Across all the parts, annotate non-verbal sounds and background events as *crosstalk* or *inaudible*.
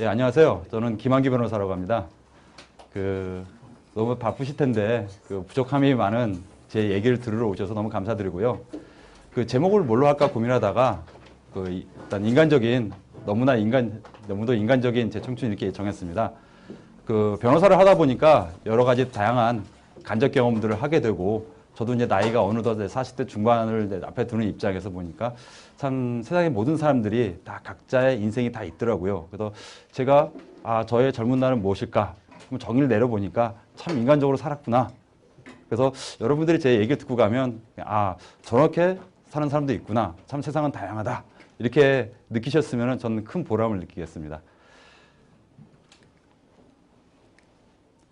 예, 안녕하세요. 저는 김한기 변호사라고 합니다. 그 너무 바쁘실 텐데 그 부족함이 많은 제 얘기를 들으러 오셔서 너무 감사드리고요. 그 제목을 뭘로 할까 고민하다가 그 이- 일단 인간적인 너무나 인간 너무도 인간적인 제 청춘 이렇게 정했습니다. 그 변호사를 하다 보니까 여러 가지 다양한 간접 경험들을 하게 되고 저도 이제 나이가 어느덧 40대 중반을 앞에 두는 입장에서 보니까 참 세상의 모든 사람들이 다 각자의 인생이 다 있더라고요. 그래서 제가 아 저의 젊은 날은 무엇일까? 그럼 정의를 내려보니까 참 인간적으로 살았구나. 그래서 여러분들이 제 얘기를 듣고 가면 아 저렇게 사는 사람도 있구나. 참 세상은 다양하다. 이렇게 느끼셨으면 저는 큰 보람을 느끼겠습니다.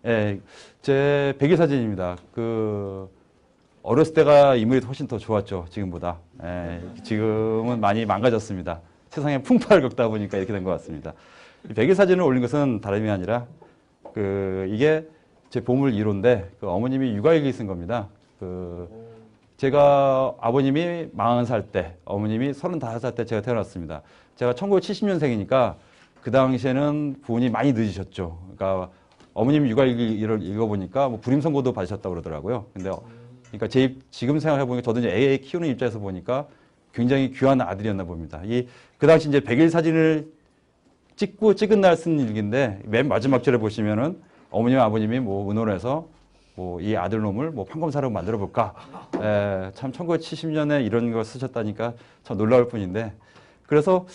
예, 제 백일 사진입니다. 그 어렸을 때가 인물이 훨씬 더 좋았죠. 지금보다. 예, 지금은 많이 망가졌습니다. 세상에 풍파를 겪다 보니까 이렇게 된 것 같습니다. 이 백일 사진을 올린 것은 다름이 아니라 그 이게 제 보물 1호인데 그 어머님이 육아일기 쓴 겁니다. 그 제가 아버님이 40살 때, 어머님이 35살 때 제가 태어났습니다. 제가 1970년생이니까 그 당시에는 부모님이 많이 늦으셨죠. 그러니까 어머님 육아일기를 읽어보니까 뭐 불임 선고도 받으셨다고 그러더라고요. 근데 어, 그러니까 제 입- 지금 생각해 보니까 저도 이제 애 키우는 입장에서 보니까 굉장히 귀한 아들이었나 봅니다. 이 그 당시 이제 백일 사진을 찍고 찍은 날 쓴 일기인데 맨 마지막 절에 보시면은 어머님 아버님이 뭐 의논해서 뭐 이 아들놈을 뭐 판검사로 만들어 볼까. 에, 참 1970년에 이런 걸 쓰셨다니까 참 놀라울 뿐인데 그래서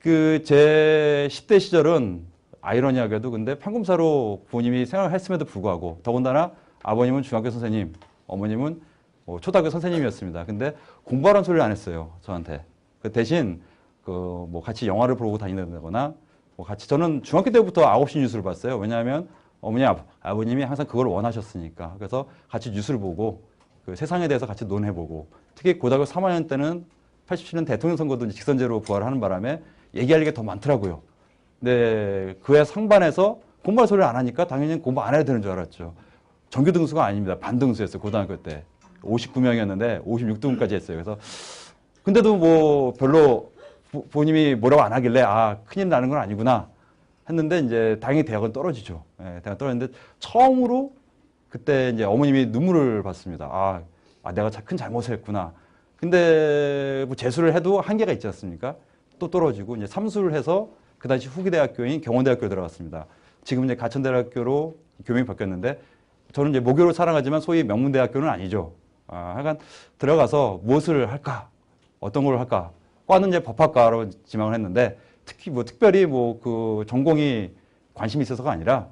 그 제 10대 시절은 아이러니하게도 근데 판검사로 부모님이 생활했음에도 불구하고 더군다나 아버님은 중학교 선생님, 어머님은 뭐 초등학교 선생님이었습니다. 근데 공부하라는 소리를 안 했어요. 저한테. 그 대신 그 뭐 같이 영화를 보고 다닌다거나 뭐 같이 저는 중학교 때부터 9시 뉴스를 봤어요. 왜냐하면 어머니 아버, 아버님이 항상 그걸 원하셨으니까. 그래서 같이 뉴스를 보고 그 세상에 대해서 같이 논해보고 특히 고등학교 3학년 때는 87년 대통령 선거도 직선제로 부활을 하는 바람에 얘기할 게 더 많더라고요. 근데 그해 상반에서 공부할 소리를 안 하니까 당연히 공부 안 해야 되는 줄 알았죠. 정규 등수가 아닙니다. 반등수였어요. 고등학교 때. 59명이었는데 56등까지 했어요. 그래서 근데도 뭐 별로 부- 부모님이 뭐라고 안 하길래 아 큰일 나는 건 아니구나 했는데 이제 다행히 대학은 떨어지죠. 예, 대학 떨어졌는데 처음으로 그때 이제 어머님이 눈물을 봤습니다. 아, 아 내가 자- 큰 잘못을 했구나. 근데 뭐 재수를 해도 한계가 있지 않습니까? 또 떨어지고 이제 삼수를 해서 그 당시 후기대학교인 경원대학교에 들어갔습니다. 지금 이제 가천대학교로 교명이 바뀌었는데 저는 이제 모교를 사랑하지만 소위 명문대학교는 아니죠. 아, 하여간 들어가서 무엇을 할까? 어떤 걸 할까? 과는 이제 법학과로 지망을 했는데 특히 뭐 특별히 뭐 그 전공이 관심이 있어서가 아니라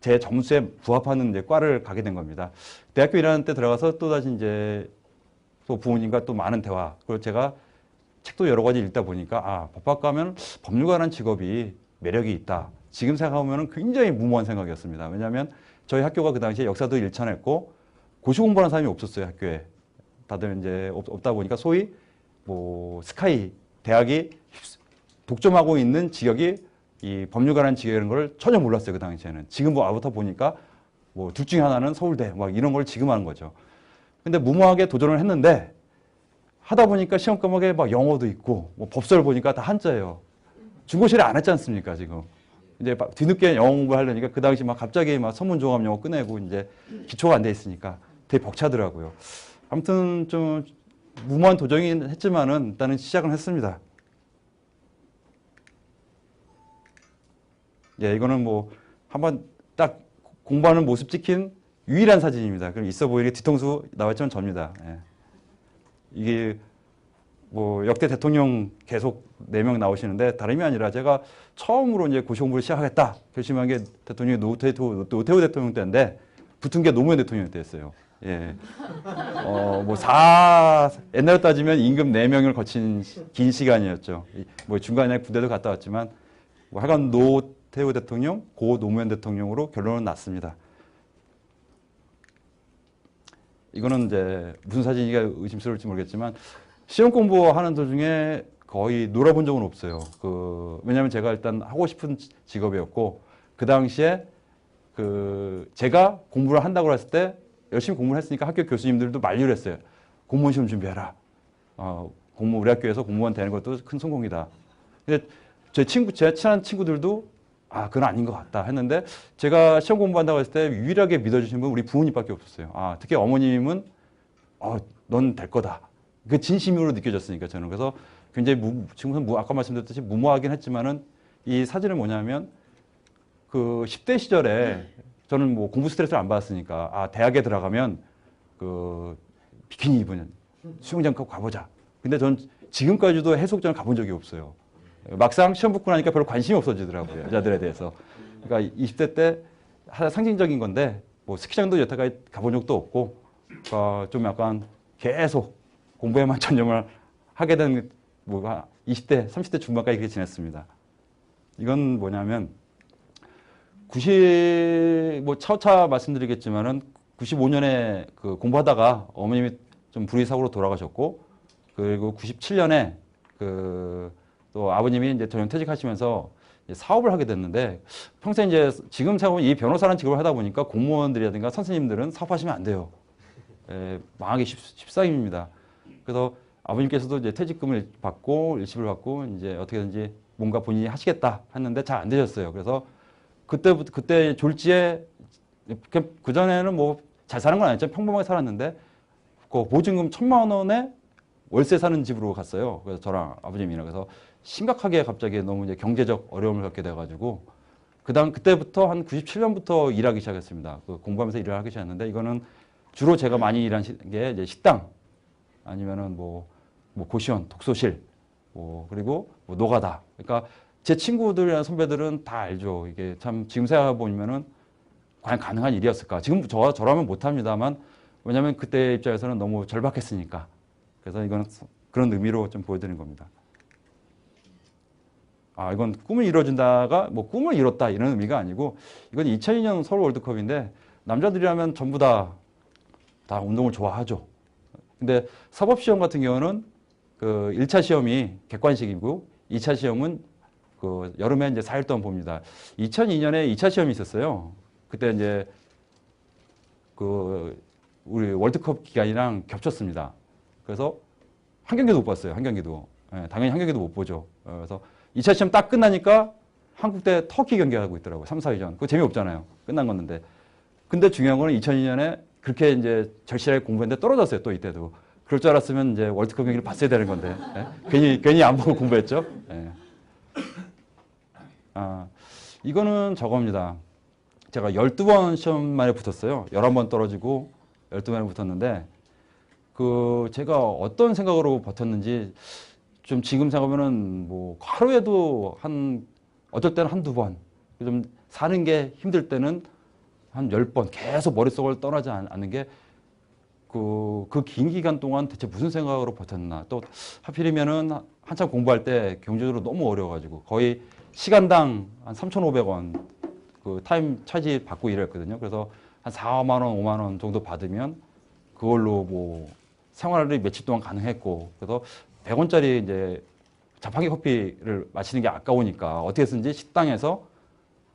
제 점수에 부합하는 이제 과를 가게 된 겁니다. 대학교 1학년 때 들어가서 또 다시 이제 또 부모님과 또 많은 대화 그리고 제가 책도 여러 가지 읽다 보니까 아 법학과면 법률가라는 직업이 매력이 있다. 지금 생각하면 굉장히 무모한 생각이었습니다. 왜냐하면 저희 학교가 그 당시에 역사도 일천했고 고시 공부하는 사람이 없었어요 학교에. 다들 이제 없, 없다 보니까 소위 뭐 스카이 대학이 독점하고 있는 직역이 이 법률가라는 직역이라는 걸 전혀 몰랐어요 그 당시에는. 지금 뭐 아부터 보니까 뭐 둘 중에 하나는 서울대 막 이런 걸 지금 하는 거죠. 근데 무모하게 도전을 했는데 하다 보니까 시험 과목에 막 영어도 있고 뭐 법설 보니까 다 한자예요. 중고시를 안 했지 않습니까 지금. 이제 막 뒤늦게 영어 공부하려니까 그 당시 막 갑자기 막 선문종합 영어 꺼내고 이제 기초가 안 돼 있으니까 되게 벅차더라고요. 아무튼 좀 무모한 도전이긴 했지만은 일단은 시작은 했습니다. 예, 이거는 뭐 한번 딱 공부하는 모습 찍힌 유일한 사진입니다. 그럼 있어 보이게 뒤통수 나왔지만 접니다. 예. 이게 뭐 역대 대통령 계속 네 명 나오시는데 다름이 아니라 제가 처음으로 이제 고시 공부를 시작하겠다 결심한 게 대통령이 노태우, 노태우 대통령 때인데 붙은 게 노무현 대통령 때였어요. 예. 어, 뭐, 사, 옛날로 따지면 임금 네명을 거친 긴 시간이었죠. 이- 뭐, 중간에 군대도 갔다 왔지만, 뭐, 하여간 노태우 대통령, 고 노무현 대통령으로 결론은 났습니다. 이거는 이제 무슨 사진이가 의심스러울지 모르겠지만, 시험 공부하는 도중에 거의 놀아본 적은 없어요. 그, 왜냐면 제가 일단 하고 싶은 직업이었고, 그 당시에 그, 제가 공부를 한다고 했을 때, 열심히 공부를 했으니까 학교 교수님들도 만류를 했어요. 공무원 시험 준비해라. 어, 공무, 우리 학교에서 공무원 되는 것도 큰 성공이다. 근데 제 친구, 제 친한 친구들도 아, 그건 아닌 것 같다 했는데 제가 시험 공부한다고 했을 때 유일하게 믿어주신 분 우리 부모님밖에 없었어요. 아, 특히 어머님은 어, 넌 될 거다. 그 진심으로 느껴졌으니까 저는 그래서 굉장히 무, 지금은 무, 아까 말씀드렸듯이 무모하긴 했지만은 이 사진은 뭐냐면 그 10대 시절에 저는 뭐 공부 스트레스를 안 받았으니까 아 대학에 들어가면 그 비키니 입은 수영장 꼭 가보자. 근데 전 지금까지도 해수욕장을 가본 적이 없어요. 막상 시험 붙고 나니까 별로 관심이 없어지더라고요 여자들에 대해서. 그러니까 20대 때 하나 상징적인 건데 뭐 스키장도 여태까지 가본 적도 없고 어, 좀 약간 계속 공부에만 *laughs* 전념을 하게 된 뭐가 20대, 30대 중반까지 그렇게 지냈습니다. 이건 뭐냐면 90, 뭐 차차 말씀드리겠지만은 95년에 그 공부하다가 어머님이 좀 불의사고로 돌아가셨고 그리고 97년에 그 또 아버님이 이제 전형 퇴직하시면서 이제 사업을 하게 됐는데 평생 이제 지금 생각하면 이 변호사라는 직업을 하다 보니까 공무원들이라든가 선생님들은 사업하시면 안 돼요. 에, 망하기 쉽, 쉽상입니다. 그래서 아버님께서도 이제 퇴직금을 받고 일시불 받고 이제 어떻게든지 뭔가 본인이 하시겠다 했는데 잘 안 되셨어요. 그래서 그때부터 그때 졸지에 그 전에는 뭐 잘 사는 건 아니죠. 평범하게 살았는데 그 보증금 천만 원에 월세 사는 집으로 갔어요. 그래서 저랑 아버님이랑 그래서 심각하게 갑자기 너무 이제 경제적 어려움을 겪게 돼가지고 그다음 그때부터 한 97년부터 일하기 시작했습니다. 그 공부하면서 일을 하기 시작했는데 이거는 주로 제가 많이 일한 시- 게 이제 식당 아니면은 뭐, 뭐 고시원, 독서실, 뭐 그리고 뭐 노가다. 그러니까 제 친구들이나 선배들은 다 알죠. 이게 참 지금 생각해 보면은 과연 가능한 일이었을까? 지금 저 저라면 못합니다만 왜냐하면 그때 입장에서는 너무 절박했으니까. 그래서 이거는 그런 의미로 좀 보여드리는 겁니다. 아 이건 꿈을 이뤄준다가 뭐 꿈을 이뤘다 이런 의미가 아니고 이건 2002년 서울 월드컵인데 남자들이라면 전부 다 다 운동을 좋아하죠. 근데 사법시험 같은 경우는 그 1차 시험이 객관식이고 2차 시험은 그 여름에 이제 4일 동안 봅니다. 2002년에 2차 시험이 있었어요. 그때 이제 그 우리 월드컵 기간이랑 겹쳤습니다. 그래서 한 경기도 못 봤어요. 한 경기도. 예, 당연히 한 경기도 못 보죠. 어, 그래서 2차 시험 딱 끝나니까 한국 대 터키 경기하고 있더라고요. 3, 4위 전. 그거 재미없잖아요. 끝난 건데. 근데 중요한 거는 2002년에 그렇게 이제 절실하게 공부했는데 떨어졌어요. 또 이때도. 그럴 줄 알았으면 이제 월드컵 경기를 봤어야 되는 건데. 예? 괜히, 괜히 안 보고 공부했죠. 예. 아, 이거는 저겁니다. 제가 12번 시험 만에 붙었어요. 11번 떨어지고 12번에 붙었는데, 그, 제가 어떤 생각으로 버텼는지, 좀 지금 생각하면은 뭐, 하루에도 한, 어쩔 때는 한두 번, 좀 사는 게 힘들 때는 한 10번 계속 머릿속을 떠나지 않- 않는 게, 그, 그 긴 기간 동안 대체 무슨 생각으로 버텼나. 또 하필이면은 한참 공부할 때 경제적으로 너무 어려워가지고 거의 시간당 한 3,500원 그 타임 차지 받고 일했거든요. 그래서 한 4만 원, 5만 원 정도 받으면 그걸로 뭐 생활이 며칠 동안 가능했고 그래서 100원짜리 이제 자판기 커피를 마시는 게 아까우니까 어떻게 쓰는지 식당에서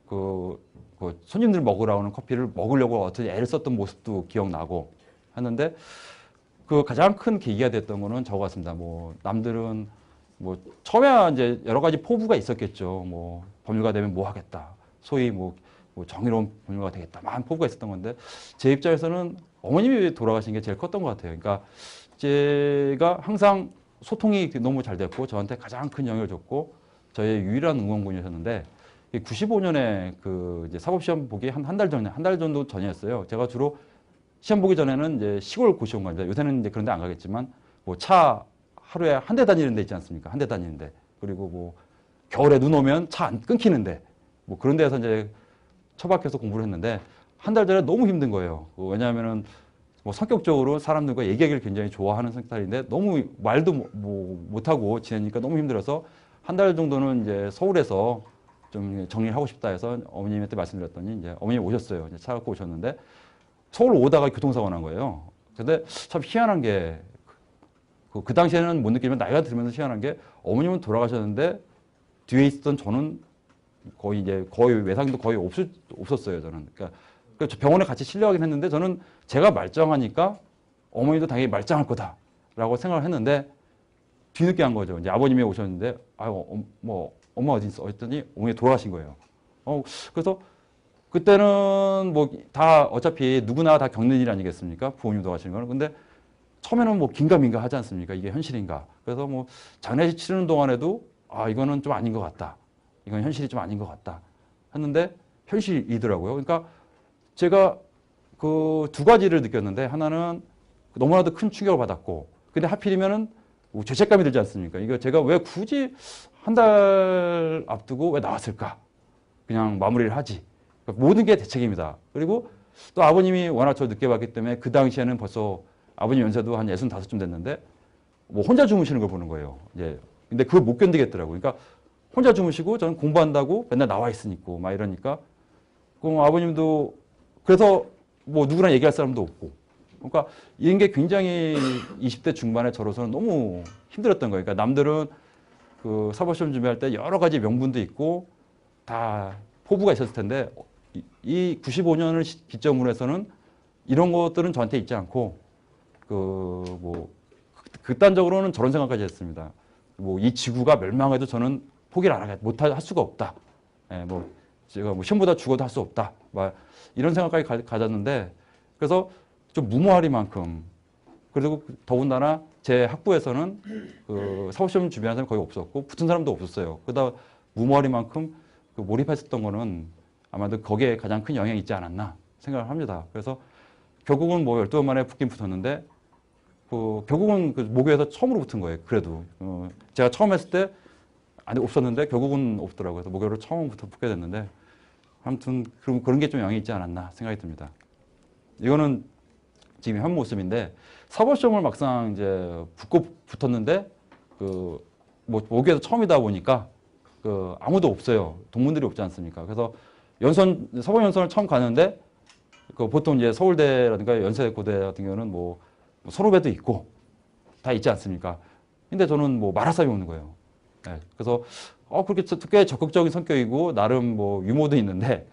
그, 그 손님들 먹으러 오는 커피를 먹으려고 어떻게 애를 썼던 모습도 기억나고 했는데 그 가장 큰 계기가 됐던 거는 저거 같습니다. 뭐 남들은 뭐 처음에 이제 여러 가지 포부가 있었겠죠. 뭐 법률가 되면 뭐 하겠다. 소위 뭐, 뭐 정의로운 법률가 되겠다. 많은 포부가 있었던 건데 제 입장에서는 어머님이 돌아가신 게 제일 컸던 것 같아요. 그러니까 제가 항상 소통이 너무 잘 됐고 저한테 가장 큰 영향을 줬고 저의 유일한 응원군이셨는데 95년에 그 이제 사법시험 보기 한 한 달 전에 한 달 정도 전이었어요. 제가 주로 시험 보기 전에는 이제 시골 고시원 갑니다. 요새는 이제 그런 데 안 가겠지만 뭐 차 하루에 한 대 다니는 데 있지 않습니까? 한 대 다니는 데 그리고 뭐 겨울에 눈 오면 차 안 끊기는데 뭐 그런 데서 이제 처박혀서 공부를 했는데 한 달 전에 너무 힘든 거예요. 그 왜냐하면은 뭐 성격적으로 사람들과 얘기하기를 굉장히 좋아하는 스타일인데 너무 말도 뭐- 뭐 못하고 지내니까 너무 힘들어서 한 달 정도는 이제 서울에서 좀 정리를 하고 싶다 해서 어머님한테 말씀드렸더니 이제 어머님 오셨어요. 이제 차 갖고 오셨는데 서울 오다가 교통사고 난 거예요. 근데 참 희한한 게, 그, 그 당시에는 못 느끼면 나이가 들면서 희한한 게 어머님은 돌아가셨는데 뒤에 있었던 저는 거의 이제 거의 외상도 거의 없, 없었어요. 저는. 그러니까 그저 병원에 같이 실려가긴 했는데 저는 제가 말짱하니까 어머니도 당연히 말짱할 거다라고 생각을 했는데 뒤늦게 한 거죠. 이제 아버님이 오셨는데 아유 어, 뭐 엄마 어디 있어? 했더니 어머니 돌아가신 거예요. 어, 그래서 그때는 뭐 다 어차피 누구나 다 겪는 일 아니겠습니까? 부모님 돌아가시는 거는. 근데 처음에는 뭐 긴가민가 하지 않습니까? 이게 현실인가. 그래서 뭐 장례식 치르는 동안에도 아, 이거는 좀 아닌 것 같다. 이건 현실이 좀 아닌 것 같다. 했는데 현실이더라고요. 그러니까 제가 그 두 가지를 느꼈는데 하나는 너무나도 큰 충격을 받았고 근데 하필이면은 뭐 죄책감이 들지 않습니까? 이거 제가 왜 굳이 한 달 앞두고 왜 나왔을까? 그냥 마무리를 하지. 그러니까 모든 게 대책입니다. 그리고 또 아버님이 워낙 저 늦게 봤기 때문에 그 당시에는 벌써 아버님 연세도 한 65쯤 됐는데 뭐 혼자 주무시는 걸 보는 거예요. 이제 근데 그걸 못 견디겠더라고요. 그러니까 혼자 주무시고 저는 공부한다고 맨날 나와 있으니까 막 이러니까 그럼 아버님도 그래서 뭐 누구랑 얘기할 사람도 없고 그러니까 이런 게 굉장히 20대 중반에 저로서는 너무 힘들었던 거예요. 그러니까 남들은 그 사법시험 준비할 때 여러 가지 명분도 있고 다 포부가 있었을 텐데 이- 이 95년을 기점으로 해서는 이런 것들은 저한테 있지 않고 그 뭐 극단적으로는 저런 생각까지 했습니다. 뭐 이 지구가 멸망해도 저는 포기를 안 하겠, 못할 할 수가 없다. 예, 뭐 제가 뭐 시험보다 죽어도 할 수 없다. 막 이런 생각까지 가, 가졌는데 그래서 좀 무모하리만큼 그리고 더군다나 제 학부에서는 그 사법시험 준비하는 사람이 거의 없었고 붙은 사람도 없었어요. 그러다 무모하리만큼 그 몰입했었던 거는 아마도 거기에 가장 큰 영향이 있지 않았나 생각을 합니다. 그래서 결국은 뭐 12번 만에 붙긴 붙었는데 그 결국은 그 모교에서 처음으로 붙은 거예요. 그래도 어, 제가 처음 했을 때 아니 없었는데 결국은 없더라고요. 그래서 모교로 처음부터 붙게 됐는데 아무튼 그런 그런 게 좀 영향이 있지 않았나 생각이 듭니다. 이거는 지금 현 모습인데 사법시험을 막상 이제 붙고 붙었는데 그 뭐 모교에서 처음이다 보니까 그 아무도 없어요. 동문들이 없지 않습니까? 그래서 연선 사법 연선을 처음 가는데 그 보통 이제 서울대라든가 연세고대 같은 경우는 뭐 선후배도 있고 다 있지 않습니까? 근데 저는 뭐 사람이 없는 거예요. 예, 그래서 어 그렇게 저- 꽤 적극적인 성격이고 나름 뭐 유머도 있는데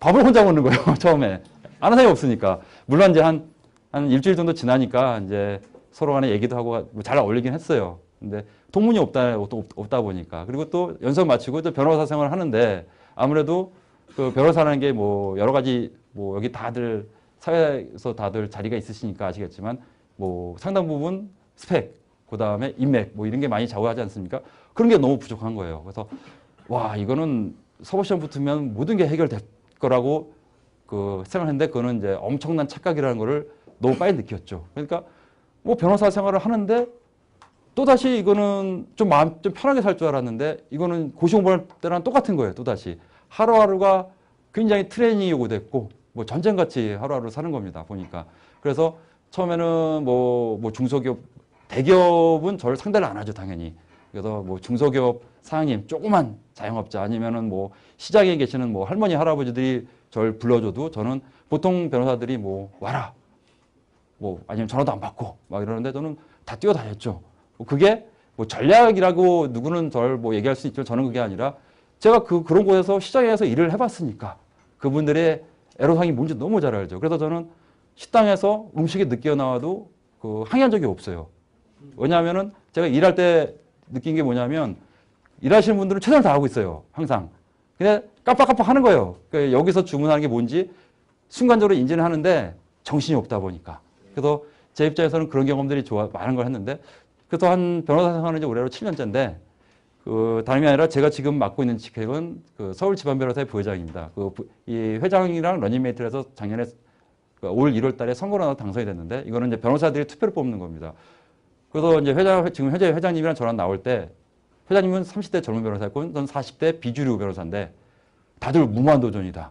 밥을 혼자 먹는 거예요 *laughs* 처음에 아는 사람이 없으니까 물론 이제 한 한 일주일 정도 지나니까 이제 서로 간에 얘기도 하고 뭐잘 어울리긴 했어요. 근데 통문이 없다 없- 없다 보니까 그리고 또 연수 마치고 또 변호사 생활을 하는데 아무래도 그 변호사라는 게 뭐 여러 가지 뭐 여기 다들 사회에서 다들 자리가 있으시니까 아시겠지만 뭐 상당 부분 스펙 그 다음에 인맥 뭐 이런 게 많이 좌우하지 않습니까? 그런 게 너무 부족한 거예요. 그래서 와 이거는 서버시험 붙으면 모든 게 해결될 거라고 그 생각했는데 그거는 이제 엄청난 착각이라는 거를 너무 빨리 느꼈죠. 그러니까 뭐 변호사 생활을 하는데 또 다시 이거는 좀 마음 좀 편하게 살 줄 알았는데 이거는 고시 공부할 때랑 똑같은 거예요. 또 다시 하루하루가 굉장히 트레이닝이 요구됐고 뭐 전쟁같이 하루하루 사는 겁니다. 보니까 그래서 처음에는 뭐, 뭐 중소기업 대기업은 저를 상대를 안 하죠 당연히. 그래서 뭐 중소기업 사장님 조그만 자영업자 아니면은 뭐 시장에 계시는 뭐 할머니 할아버지들이 저를 불러줘도 저는 보통 변호사들이 뭐 와라 뭐 아니면 전화도 안 받고 막 이러는데 저는 다 뛰어다녔죠. 뭐 그게 뭐 전략이라고 누구는 절뭐 얘기할 수 있지만 저는 그게 아니라 제가 그 그런 곳에서 시장에서 일을 해봤으니까 그분들의 애로사항이 뭔지 너무 잘 알죠. 그래서 저는 식당에서 음식이 늦게 나와도 그 항의한 적이 없어요. 왜냐하면은 제가 일할 때 느낀 게 뭐냐면 일하시는 분들은 최선을 다하고 있어요. 항상. 근데 깜빡깜빡 하는 거예요. 그러니까 여기서 주문하는 게 뭔지 순간적으로 인지는 하는데 정신이 없다 보니까. 그래서 제 입장에서는 그런 경험들이 좋아, 많은 걸 했는데 그래서 한 변호사 생활은 이제 올해로 7년째인데 그 다름이 아니라 제가 지금 맡고 있는 직책은 그 서울 지방 변호사의 부회장입니다. 그 이 회장이랑 러닝메이트를 해서 작년에 그올 1월 달에 선거로 나서 당선이 됐는데 이거는 이제 변호사들이 투표를 뽑는 겁니다. 그래서 이제 회장, 지금 현재 회장님이랑 저랑 나올 때 회장님은 30대 젊은 변호사였고 저는 40대 비주류 변호사인데 다들 무모한도전이다.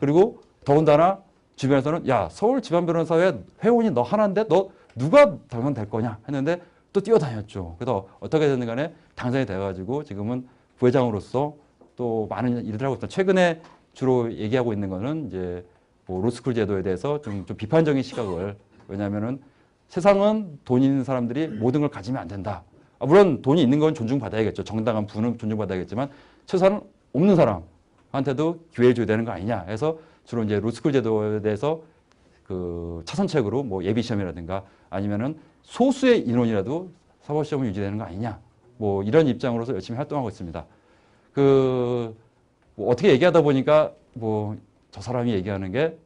그리고 더군다나 주변에서는 야 서울 지방변호사회 회원이 너 하나인데 너 누가 당선 될 거냐 했는데 또 뛰어다녔죠. 그래서 어떻게 됐든 간에 당선이 돼가지고 지금은 부회장으로서 또 많은 일을 하고 있다. 최근에 주로 얘기하고 있는 거는 이제 뭐 로스쿨 제도에 대해서 좀, 좀 비판적인 시각을 왜냐하면은 세상은 돈 있는 사람들이 모든 걸 가지면 안 된다. 아, 물론 돈이 있는 건 존중받아야겠죠. 정당한 부는 존중받아야겠지만 최소한 없는 사람한테도 기회를 줘야 되는 거 아니냐 해서 주로 이제 로스쿨 제도에 대해서 그 차선책으로 뭐 예비 시험이라든가 아니면은 소수의 인원이라도 사법 시험을 유지되는 거 아니냐 뭐 이런 입장으로서 열심히 활동하고 있습니다. 그, 뭐 어떻게 얘기하다 보니까 뭐 저 사람이 얘기하는 게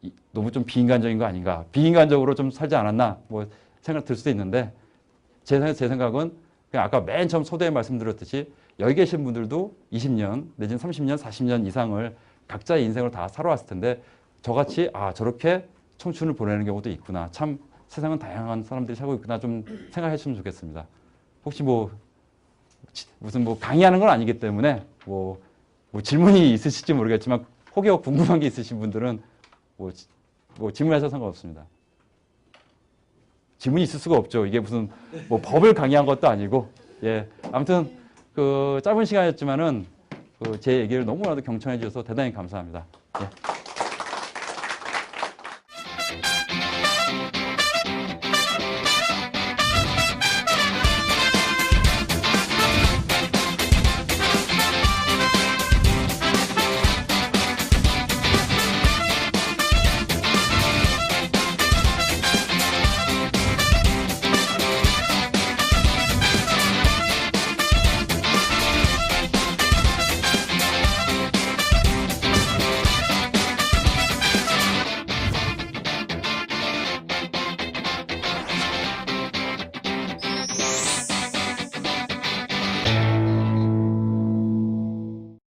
이- 너무 좀 비인간적인 거 아닌가. 비인간적으로 좀 살지 않았나. 뭐 생각 들 수도 있는데 제, 생- 제 생각은 그냥 아까 맨 처음 소대에 말씀드렸듯이 여기 계신 분들도 20년 내지는 30년, 40년 이상을 각자의 인생을 다 살아왔을 텐데 저같이 아 저렇게 청춘을 보내는 경우도 있구나. 참 세상은 다양한 사람들이 살고 있구나 좀 생각했으면 좋겠습니다. 혹시 뭐 지- 무슨 뭐 강의하는 건 아니기 때문에 뭐, 뭐 질문이 있으실지 모르겠지만 혹여 궁금한 게 있으신 분들은 뭐, 지- 뭐 질문하셔도 상관없습니다. 질문이 있을 수가 없죠. 이게 무슨 뭐 법을 강의한 것도 아니고 예 아무튼 그 짧은 시간이었지만은 그 제 얘기를 너무나도 경청해 주셔서 대단히 감사합니다. 예.